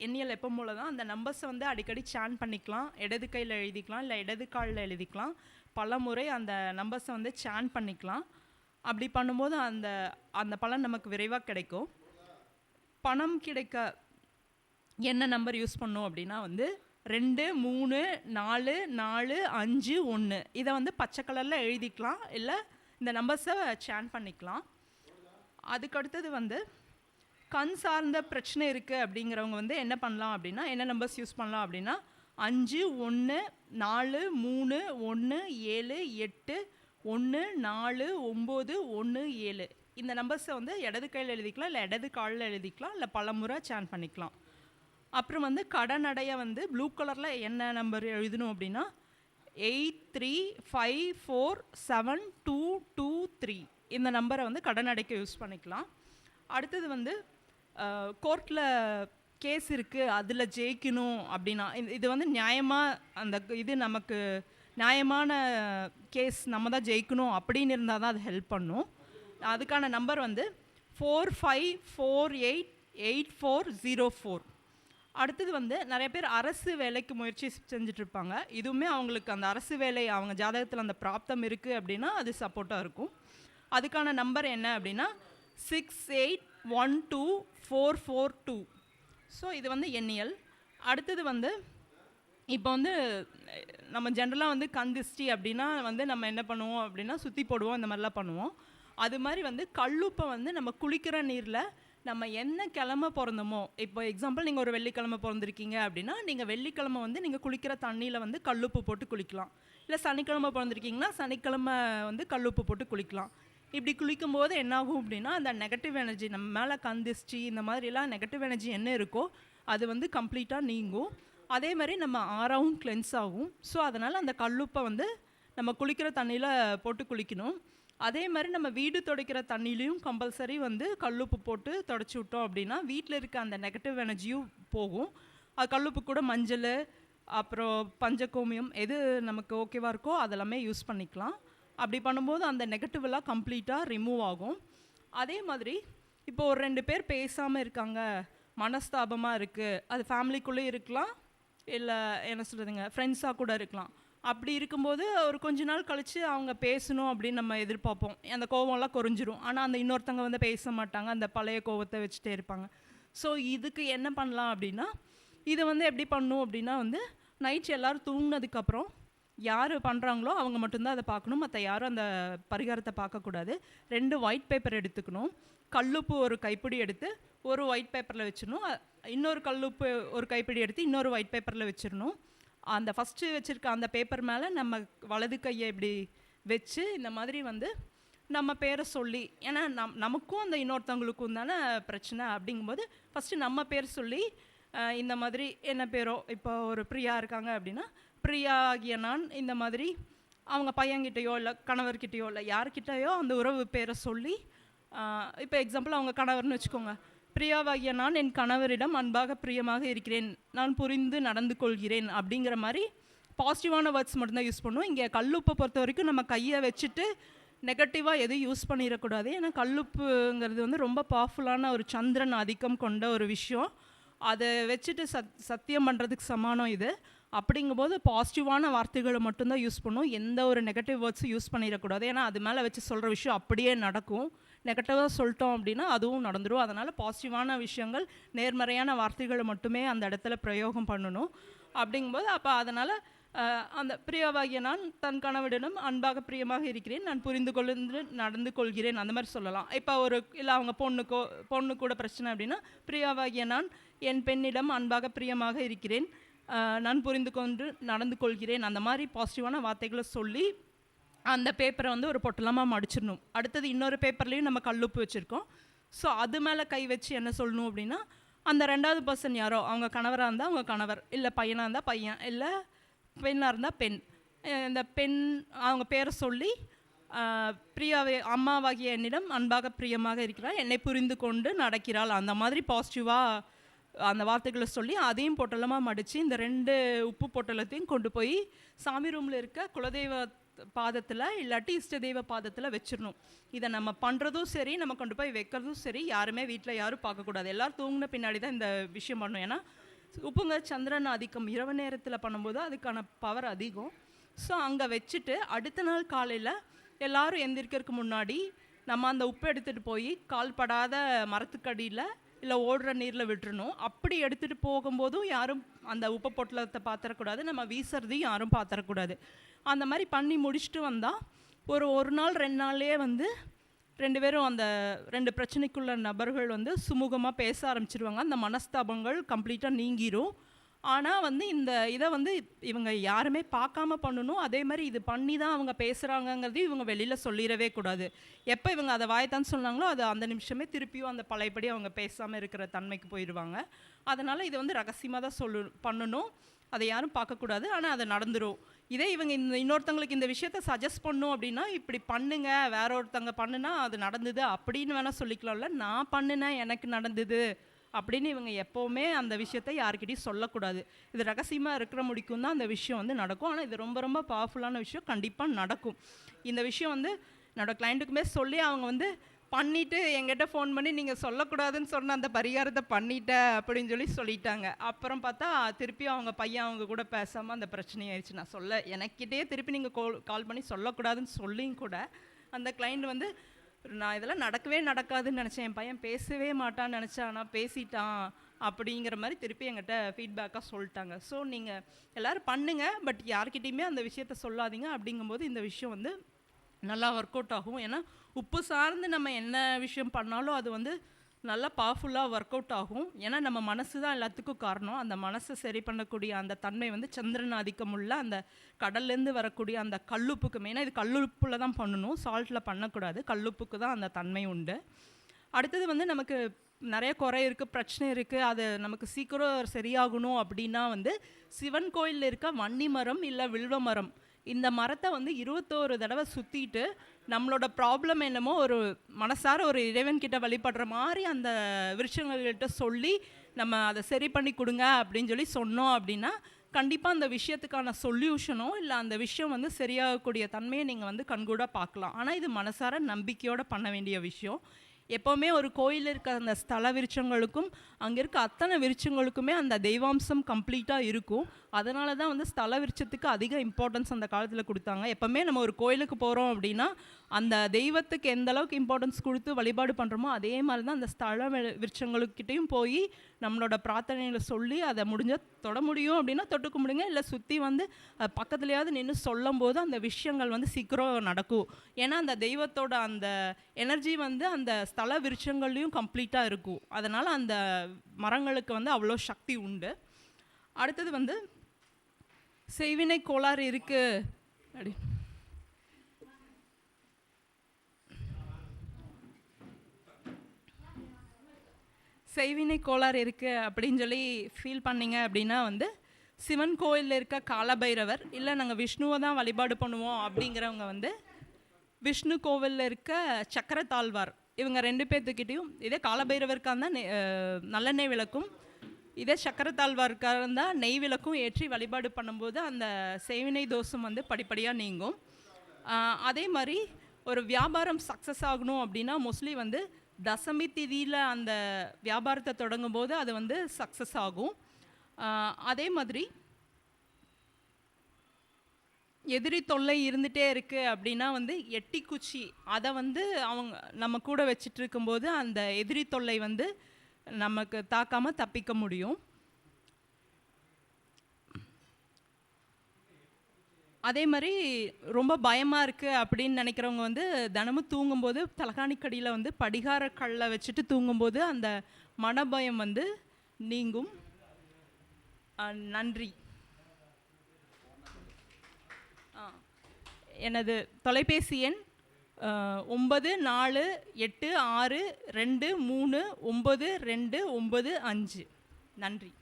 எண்ணியல் எப்போ போல தான் அந்த நம்பர்ஸை வந்து அடிக்கடி சேன் பண்ணிக்கலாம். இடது கையில் எழுதிக்கலாம் இல்லை இடது காலில் எழுதிக்கலாம். பல முறை அந்த நம்பர்ஸை வந்து சேன் பண்ணிக்கலாம். அப்படி பண்ணும்போது அந்த அந்த பலன் நமக்கு விரைவாக கிடைக்கும். பணம் கிடைக்க என்ன நம்பர் யூஸ் பண்ணோம் அப்படின்னா வந்து ரெண்டு மூணு நாலு நாலு அஞ்சு ஒன்று இதை வந்து பச்சை கலரில் எழுதிக்கலாம் இல்லை இந்த நம்பர்ஸை சேன் பண்ணிக்கலாம். அதுக்கடுத்தது வந்து கண் சார்ந்த பிரச்சனை இருக்குது அப்படிங்கிறவங்க வந்து என்ன பண்ணலாம் அப்படின்னா என்ன நம்பர்ஸ் யூஸ் பண்ணலாம் அப்படின்னா அஞ்சு ஒன்று நாலு மூணு ஒன்று ஏழு எட்டு ஒன்று நாலு ஒம்பது ஒன்று ஏழு. இந்த நம்பர்ஸை வந்து இடது கையில் எழுதிக்கலாம் இல்லை இடது காலில் எழுதிக்கலாம் இல்லை பலமுறை சேன் பண்ணிக்கலாம். அப்புறம் வந்து கடனடைய வந்து ப்ளூ கலரில் என்ன நம்பர் எழுதணும் அப்படின்னா eight three five four seven two two three இந்த நம்பரை வந்து கடன் அடைக்க யூஸ் பண்ணிக்கலாம். அடுத்தது வந்து கோர்ட்டில் கேஸ் இருக்குது அதில் ஜெயிக்கணும் அப்படின்னா இது- இது வந்து நியாயமாக அந்த இது நமக்கு நியாயமான கேஸ் நம்ம தான் ஜெயிக்கணும் அப்படின்னு இருந்தால் தான் அது ஹெல்ப் பண்ணும். அதுக்கான நம்பர் வந்து four five four eight eight four zero four. அடுத்தது வந்து நிறைய பேர் அரசு வேலைக்கு முயற்சி செஞ்சிட்ருப்பாங்க இதுவுமே அவங்களுக்கு அந்த அரசு வேலை அவங்க ஜாதகத்தில் அந்த பிராப்தம் இருக்குது அப்படின்னா அது சப்போர்ட்டாக இருக்கும். அதுக்கான நம்பர் என்ன அப்படின்னா six eight one two four four two. So இது வந்து எண்ணியல். அடுத்தது வந்து இப்போ வந்து நம்ம ஜென்ரலாக வந்து கந்திஷ்டி அப்படின்னா வந்து நம்ம என்ன பண்ணுவோம் அப்படின்னா சுற்றி போடுவோம் இந்த மாதிரிலாம் பண்ணுவோம். அது மாதிரி வந்து கல்லுப்பை வந்து நம்ம குளிக்கிற நீரில் நம்ம என்ன கிழமை பிறந்தோமோ இப்போ எக்ஸாம்பிள் நீங்கள் ஒரு வெள்ளிக்கிழமை பிறந்திருக்கீங்க அப்படின்னா நீங்கள் வெள்ளிக்கிழமை வந்து நீங்கள் குளிக்கிற தண்ணியில் வந்து கல்லுப்பு போட்டு குளிக்கலாம். இல்லை சனிக்கிழமை பிறந்திருக்கீங்கன்னா சனிக்கிழமை வந்து கல்லுப்பு போட்டு குளிக்கலாம். இப்படி குளிக்கும்போது என்னாகும் அப்படின்னா அந்த நெகட்டிவ் எனர்ஜி நம்ம மேலே கந்திஷ்டி இந்த மாதிரிலாம் நெகட்டிவ் எனர்ஜி என்ன இருக்கோ அது வந்து கம்ப்ளீட்டாக நீங்கும். அதே மாதிரி நம்ம ஆறாவும் கிளென்ஸ் ஆகும். ஸோ அதனால் அந்த கல்லுப்பை வந்து நம்ம குளிக்கிற தண்ணியில் போட்டு குளிக்கணும். அதே மாதிரி நம்ம வீடு துடைக்கிற தண்ணிலையும் கம்பல்சரி வந்து கல்லுப்பு போட்டு தொடச்சி விட்டோம் அப்படின்னா வீட்டில் இருக்க அந்த நெகட்டிவ் எனர்ஜியும் போகும். அது கல்லுப்பு கூட மஞ்சள் அப்புறம் பஞ்சகோமியம் எது நமக்கு ஓகேவாக இருக்கோ அதெல்லாமே யூஸ் பண்ணிக்கலாம். அப்படி பண்ணும்போது அந்த நெகட்டிவெல்லாம் கம்ப்ளீட்டாக ரிமூவ் ஆகும். அதே மாதிரி இப்போ ஒரு ரெண்டு பேர் பேசாமல் இருக்காங்க மனஸ்தாபமாக இருக்குது அது ஃபேமிலிக்குள்ளே இருக்கலாம் இல்லை என்ன சொல்கிறதுங்க ஃப்ரெண்ட்ஸாக கூட இருக்கலாம். அப்படி இருக்கும்போது ஒரு கொஞ்ச நாள் கழித்து அவங்க பேசணும் அப்படின்னு நம்ம எதிர்பார்ப்போம். அந்த கோவம்லாம் குறைஞ்சிரும். ஆனால் அந்த இன்னொருத்தங்க வந்து பேச மாட்டாங்க அந்த பழைய கோவத்தை வச்சுட்டே இருப்பாங்க. ஸோ இதுக்கு என்ன பண்ணலாம் அப்படின்னா இதை வந்து எப்படி பண்ணும் அப்படின்னா வந்து நைட் எல்லோரும் தூங்கினதுக்கப்புறம் யார் பண்ணுறாங்களோ அவங்க மட்டும்தான் அதை பார்க்கணும். மற்ற யாரும் அந்த பரிகாரத்தை பார்க்கக்கூடாது. ரெண்டு ஒயிட் பேப்பர் எடுத்துக்கணும். கல்லுப்பு ஒரு கைப்பிடி எடுத்து ஒரு ஒயிட் பேப்பரில் வச்சிடணும். இன்னொரு கல்லுப்பு ஒரு கைப்பிடி எடுத்து இன்னொரு ஒயிட் பேப்பரில் வச்சிடணும். அந்த ஃபஸ்ட்டு வச்சுருக்க அந்த பேப்பர் மேலே நம்ம வலது கையை இப்படி வச்சு இந்த மாதிரி வந்து நம்ம பேரை சொல்லி ஏன்னா நம் நமக்கும் அந்த இன்னொருத்தவங்களுக்கும் தானே பிரச்சனை அப்படிங்கும்போது ஃபஸ்ட்டு நம்ம பேர் சொல்லி இந்த மாதிரி என்ன பேரோ இப்போ ஒரு பிரியா இருக்காங்க அப்படின்னா பிரியாகிய நான் இந்த மாதிரி அவங்க பையன்கிட்டயோ இல்லை கணவர்கிட்டயோ இல்லை யார்கிட்டயோ அந்த உறவு பேரை சொல்லி இப்போ எக்ஸாம்பிள் அவங்க கணவர்னு வச்சுக்கோங்க. பிரியாவாகிய நான் என் கணவரிடம் அன்பாக பிரியமாக இருக்கிறேன். நான் புரிந்து நடந்து கொள்கிறேன் அப்படிங்கிற மாதிரி பாசிட்டிவான வேர்ட்ஸ் மட்டும்தான் யூஸ் பண்ணுவோம். இங்கே கல்லுப்பை பொறுத்த வரைக்கும் நம்ம கையை வச்சுட்டு நெகட்டிவாக எதுவும் யூஸ் பண்ணிடக்கூடாது. ஏன்னா கல்லுப்புங்கிறது வந்து ரொம்ப பவர்ஃபுல்லான ஒரு சந்திரன் ஆதிக்கம் கொண்ட ஒரு விஷயம். அதை வச்சுட்டு சத் சத்தியம் பண்ணுறதுக்கு சமானம் இது. அப்படிங்கும்போது பாசிட்டிவான வார்த்தைகளை மட்டும்தான் யூஸ் பண்ணும். எந்த ஒரு நெகட்டிவ் வேர்ட்ஸும் யூஸ் பண்ணிடக்கூடாது. ஏன்னா அது மேலே வச்சு சொல்கிற விஷயம் அப்படியே நடக்கும். நெகட்டிவாக சொல்லிட்டோம் அப்படின்னா அதுவும் நடந்துடும் அதனால் பாசிட்டிவான விஷயங்கள் நேர்மறையான வார்த்தைகளை மட்டுமே அந்த இடத்துல பிரயோகம் பண்ணணும். அப்படிங்கும்போது அப்போ அதனால் அந்த பிரியவாகிய நான் தன் கணவனிடம் அன்பாக பிரியமாக இருக்கிறேன். நான் புரிந்து கொண்டு நடந்து கொள்கிறேன். அந்த மாதிரி சொல்லலாம். இப்போ ஒரு இல்லை அவங்க பொண்ணுக்கோ பொண்ணு கூட பிரச்சனை அப்படின்னா பிரியாவாகிய நான் என் பெண்ணிடம் அன்பாக பிரியமாக இருக்கிறேன். நான் புரிந்து கொண்டு நடந்து கொள்கிறேன். அந்த மாதிரி பாசிட்டிவான வார்த்தைகளை சொல்லி அந்த பேப்பரை வந்து ஒரு பொட்டலமாக மடிச்சிடணும். அடுத்தது இன்னொரு பேப்பர்லேயும் நம்ம கல்லுப்பு வச்சுருக்கோம். ஸோ அது மேலே கை வச்சு என்ன சொல்லணும் அப்படின்னா அந்த ரெண்டாவது பர்சன் யாரோ அவங்க கணவராக இருந்தால் அவங்க கணவர் இல்லை பையனாக இருந்தால் பையன் இல்லை பெண்ணாக இருந்தால் பெண். இந்த பெண் அவங்க பேரை சொல்லி அஹ், பிரியாவை அம்மாவாகிய என்னிடம் அன்பாக பிரியமாக இருக்கிறாள். என்னை புரிந்து கொண்டு நடக்கிறாள். அந்த மாதிரி பாசிட்டிவாக அந்த வார்த்தைகளை சொல்லி அதையும் பொட்டலமாக மடித்து இந்த ரெண்டு உப்பு பொட்டலத்தையும் கொண்டு போய் சாமி ரூமில் இருக்க குலதெய்வ பாதத்தில் இல்லாட்டி இஷ்ட தெய்வ பாதத்தில் வச்சிடணும். இதை நம்ம பண்ணுறதும் சரி நம்ம கொண்டு போய் வைக்கிறதும் சரி யாருமே வீட்டில் யாரும் பார்க்கக்கூடாது எல்லோரும் தூங்கின பின்னாடி தான் இந்த விஷயம் பண்ணணும். ஏன்னா உப்புங்க சந்திரன் ஆதிக்கம் இரவு நேரத்தில் பண்ணும்போது அதுக்கான பவர் அதிகம். ஸோ அங்கே வச்சுட்டு அடுத்த நாள் காலையில் எல்லாரும் எந்திரிக்கிறதுக்கு முன்னாடி நம்ம அந்த உப்பை எடுத்துகிட்டு போய் கால் படாத மரத்துக்கடியில் இல்லை ஓடுற நீரில் விட்டுறணும். அப்படி எடுத்துகிட்டு போகும்போதும் யாரும் அந்த உப்பு பொட்டலத்தை பார்த்துடக்கூடாது நம்ம வீசுறதையும் யாரும் பார்த்துடக்கூடாது அந்த மாதிரி பண்ணி முடிச்சுட்டு வந்தால் ஒரு ஒரு நாள் ரெண்டு நாள்லேயே வந்து ரெண்டு பேரும் அந்த ரெண்டு பிரச்சனைக்குள்ள நபர்கள் வந்து சுமூகமாக பேச ஆரம்பிச்சிருவாங்க. அந்த மனஸ்தாபங்கள் கம்ப்ளீட்டாக நீங்கிரும். ஆனால் வந்து இந்த இதை வந்து இவங்க யாருமே பார்க்காம பண்ணணும். அதே மாதிரி இது பண்ணி தான் அவங்க பேசுகிறாங்கங்கிறதையும் இவங்க வெளியில் சொல்லிடவே கூடாது. எப்போ இவங்க அதை வாயத்தான் சொன்னாங்களோ அது அந்த நிமிஷமே திருப்பியும் அந்த பழையபடி அவங்க பேசாமல் இருக்கிற தன்மைக்கு போயிடுவாங்க. அதனால் இது வந்து ரகசியமாக தான் சொல்லு பண்ணணும். அதை யாரும் பார்க்கக்கூடாது ஆனால் அது நடந்துரும். இதே இவங்க இந்த இன்னொருத்தங்களுக்கு இந்த விஷயத்த சஜஸ்ட் பண்ணும் அப்படின்னா இப்படி பண்ணுங்க வேற ஒருத்தங்க பண்ணுனா அது நடந்தது அப்படின்னு வேணால் சொல்லிக்கலாம்ல. நான் பண்ணுனேன் எனக்கு நடந்தது. அப்படின்னு இவங்க எப்போவுமே அந்த விஷயத்த யாருக்கிட்டையும் சொல்லக்கூடாது. இது ரகசியமாக இருக்கிற முடிக்கும் தான் அந்த விஷயம் வந்து நடக்கும். ஆனால் இது ரொம்ப ரொம்ப பவர்ஃபுல்லான விஷயம் கண்டிப்பாக நடக்கும். இந்த விஷயம் வந்து என்னோடய கிளைண்ட்டுக்குமே சொல்லி அவங்க வந்து பண்ணிவிட்டு எங்கிட்ட ஃபோன் பண்ணி நீங்கள் சொல்லக்கூடாதுன்னு சொன்ன அந்த பரிகாரத்தை பண்ணிட்டேன் அப்படின்னு சொல்லி சொல்லிட்டாங்க. அப்புறம் பார்த்தா திருப்பி அவங்க பையன் அவங்க கூட பேசாமல் அந்த பிரச்சனை ஆயிடுச்சு நான் சொல்ல எனக்கிட்டே திருப்பி நீங்கள் கால் கால் பண்ணி சொல்லக்கூடாதுன்னு சொல்லியும் கூட அந்த கிளைண்ட் வந்து நான் இதெல்லாம் நடக்கவே நடக்காதுன்னு நினச்சேன். என் பையன் பேசவே மாட்டான்னு நினச்சேன். ஆனால் பேசிட்டான் அப்படிங்கிற மாதிரி திருப்பி எங்கிட்ட ஃபீட்பேக்காக சொல்லிட்டாங்க. ஸோ நீங்கள் எல்லோரும் பண்ணுங்கள் பட் யார்கிட்டையுமே அந்த விஷயத்த சொல்லாதீங்க அப்படிங்கும்போது இந்த விஷயம் வந்து நல்லா ஒர்க் அவுட் ஆகும். ஏன்னா உப்பு சார்ந்து நம்ம என்ன விஷயம் பண்ணாலும் அது வந்து நல்லா பவர்ஃபுல்லாக ஒர்க் அவுட் ஆகும். ஏன்னா நம்ம மனசு தான் எல்லாத்துக்கும் காரணம். அந்த மனசை சரி பண்ணக்கூடிய அந்த தன்மை வந்து சந்திரன் ஆதிக்கம் உள்ள அந்த கடல்லேருந்து வரக்கூடிய அந்த கல்லுப்புக்கு மெயினாக இது கல்லுப்பில் தான் பண்ணணும். சால்ட்டில் பண்ணக்கூடாது. கல்லுப்புக்கு தான் அந்த தன்மை உண்டு. அடுத்தது வந்து நமக்கு நிறைய குறை இருக்குது பிரச்சனை இருக்குது அது நமக்கு சீக்கிரம் சரியாகணும் அப்படின்னா வந்து சிவன் கோயிலில் இருக்க வன்னி மரம் இல்லை வில்வ மரம். இந்த மரத்தை வந்து இருபத்தோரு தடவை சுற்றிட்டு நம்மளோட ப்ராப்ளம் என்னமோ ஒரு மனசார ஒரு இறைவன்கிட்ட வழிபடுற மாதிரி அந்த விருட்சங்கள்கிட்ட சொல்லி நம்ம அதை சரி பண்ணி கொடுங்க அப்படின்னு சொல்லி சொன்னோம் அப்படின்னா கண்டிப்பாக அந்த விஷயத்துக்கான சொல்யூஷனோ இல்லை அந்த விஷயம் வந்து சரியாகக்கூடிய தன்மையை நீங்கள் வந்து கண்கூட பார்க்கலாம். ஆனால் இது மனசார நம்பிக்கையோடு பண்ண வேண்டிய விஷயம். எப்போவுமே ஒரு கோயில் இருக்க அந்த ஸ்தல விருட்சங்களுக்கும் அங்கே இருக்க அத்தனை விருட்சங்களுக்குமே அந்த தெய்வாம்சம் கம்ப்ளீட்டாக இருக்கும். அதனால தான் வந்து ஸ்தல விருட்சத்துக்கு அதிக இம்பார்ட்டன்ஸ் அந்த காலத்தில் கொடுத்தாங்க. எப்போவுமே நம்ம ஒரு கோயிலுக்கு போகிறோம் அப்படின்னா அந்த தெய்வத்துக்கு எந்த அளவுக்கு இம்பார்ட்டன்ஸ் கொடுத்து வழிபாடு பண்ணுறோமோ அதே மாதிரி தான் அந்த ஸ்தல விருட்சங்களுக்கிட்டையும் போய் நம்மளோட பிரார்த்தனைகளை சொல்லி அதை முடிஞ்சால் தொட முடியும் அப்படின்னா தொட்டுக்க முடியுங்க இல்லை சுற்றி வந்து பக்கத்துலையாவது நின்று சொல்லும் போது அந்த விஷயங்கள் வந்து சீக்கிரம் நடக்கும். ஏன்னா அந்த தெய்வத்தோட அந்த எனர்ஜி வந்து அந்த ஸ்தல விருட்சங்கள்லையும் கம்ப்ளீட்டாக இருக்கும். அதனால் அந்த மரங்களுக்கு வந்து அவ்வளோ சக்தி உண்டு. அடுத்தது வந்து செய்வினை கோளாறு இருக்குது அப்படி. செய்வினை கோளாறு இருக்குது அப்படின்னு சொல்லி ஃபீல் பண்ணீங்க அப்படின்னா வந்து சிவன் கோயிலில் இருக்க காலபைரவர் இல்லை நாங்கள் விஷ்ணுவை தான் வழிபாடு பண்ணுவோம் அப்படிங்கிறவங்க வந்து விஷ்ணு கோவிலில் இருக்க சக்கரத்தாழ்வார் இவங்க ரெண்டு பேர்த்துக்கிட்டையும் இதே காலபைரவருக்காக தான் நல்லெண்ணெய் விளக்கும் இதே சக்கரத்தாழ்வாருக்காக இருந்தால் நெய் விளக்கும் ஏற்றி வழிபாடு பண்ணும்போது அந்த செய்வினை தோஷம் வந்து படிப்படியாக நீங்கும். அதே மாதிரி ஒரு வியாபாரம் சக்ஸஸ் ஆகணும் அப்படின்னா மோஸ்ட்லி வந்து தசமி திதியில் அந்த வியாபாரத்தை தொடங்கும் போது அது வந்து சக்ஸஸ் ஆகும். அதே மாதிரி எதிரி தொல்லை இருந்துகிட்டே இருக்குது அப்படின்னா வந்து எட்டி குச்சி அதை வந்து அவங்க நம்ம கூட வச்சிட்டு இருக்கும்போது அந்த எதிரி தொல்லை வந்து நமக்கு தாக்காமல் தப்பிக்க முடியும். அதே மாதிரி ரொம்ப பயமாக இருக்குது அப்படின்னு நினைக்கிறவங்க வந்து தினமும் தூங்கும்போது தலகாணிக்கடியில் வந்து படிகார கல்லை வச்சுட்டு தூங்கும்போது அந்த மனபயம் வந்து நீங்கும். நன்றி. எனது தொலைபேசி எண் ஒன்பது நாலு எட்டு ஆறு ரெண்டு மூணு ஒம்பது ரெண்டு ஒம்பது அஞ்சு. நன்றி.